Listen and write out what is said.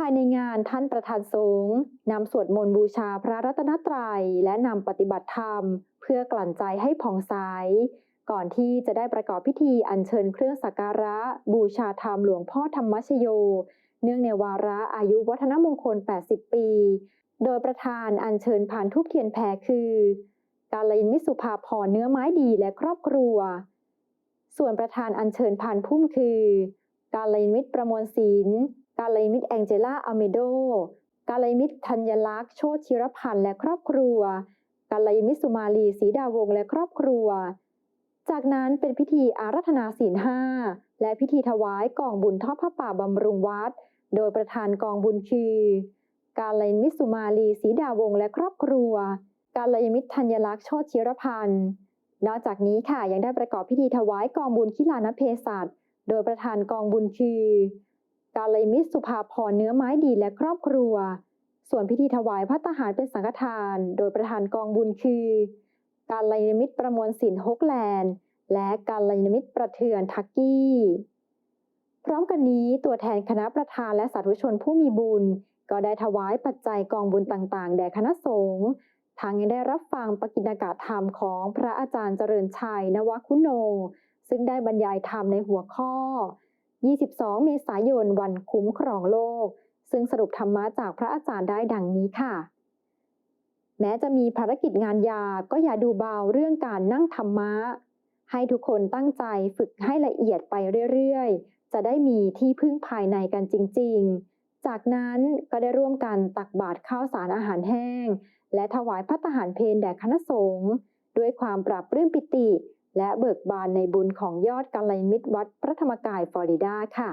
ภายในงานท่านประธานสงฆ์นำสวดมนต์บูชาพระรัตนตรัย และนำปฏิบัติธรรม เพื่อกลั่นใจให้ผ่องใส ก่อนที่จะได้ประกอบพิธีอัญเชิญเครื่องสักการะ บูชาธรรมหลวงพ่อธรรมชโย เนื่องในวาระอายุวัฒนมงคล 80 ปี โดยประธานอัญเชิญผ่านทูปเทียนแพรคือ กาลยมิสุภาพรเนื้อไม้ดีและครอบครัว ส่วนประธานอัญเชิญผ่านพุ่มคือ กาลยมิตรประมวลศิลป์ กาลยมิตรแองเจล่าอเมโด กาลยมิตรธัญลักษณ์โชติชิรพันธ์และครอบครัว กาลยมิตรสุมาลีศรีดาวงและครอบครัว จากนั้นเป็นพิธีอารัธนาศีลห้าและพิธีถวายกองบุญทอดพระป่าบำรุงวัด โดยประธานกองบุญคือ กาลยมิตรสุมาลีศรีดาวงและครอบครัว กาลยมิตรธัญลักษณ์โชติชิรพันธ์ นอกจากนี้ค่ะยังได้ประกอบพิธีถวายกองบุญขิลานเพศัตโดยประธานกองบุญคือ กาลยมิตรสุภาพรเนื้อไม้ดีและครอบครัว ส่วนพิธีถวายพระทหารเป็นสังฆทาน โดยประธานกองบุญคือ กาลยมิตรประมวลสินฮกแลนด์ และกาลยมิตรประเทือนทักกี้ พร้อมกันนี้ตัวแทนคณะประธานและสาธุชนผู้มีบุญ ก็ได้ถวายปัจจัยกองบุญต่างๆ แด่คณะสงฆ์ทางยังได้รับฟังปกิณกะธรรมของพระอาจารย์เจริญชัยนวคุโน ซึ่งได้บรรยายธรรมในหัวข้อ 22 เมษายน วันคุ้มครองโลก ซึ่งสรุปธรรมะจากพระอาจารย์ได้ดังนี้ค่ะ แม้จะมีภารกิจงานยากก็อย่าดูเบาเรื่องการนั่งธรรมะ ให้ทุกคนตั้งใจฝึกให้ละเอียดไปเรื่อยๆ จะได้มีที่พึ่งภายในกันจริง ๆ จากนั้นก็ได้ร่วมกันตักบาตรข้าวสารอาหารแห้ง และถวายพระทหารเพลแด่คณะสงฆ์ด้วยความปรับปลื้มปิติ และเบิกบานในบุญของยอดกัลยาณมิตรวัดพระธรรมกายฟลอริดาค่ะ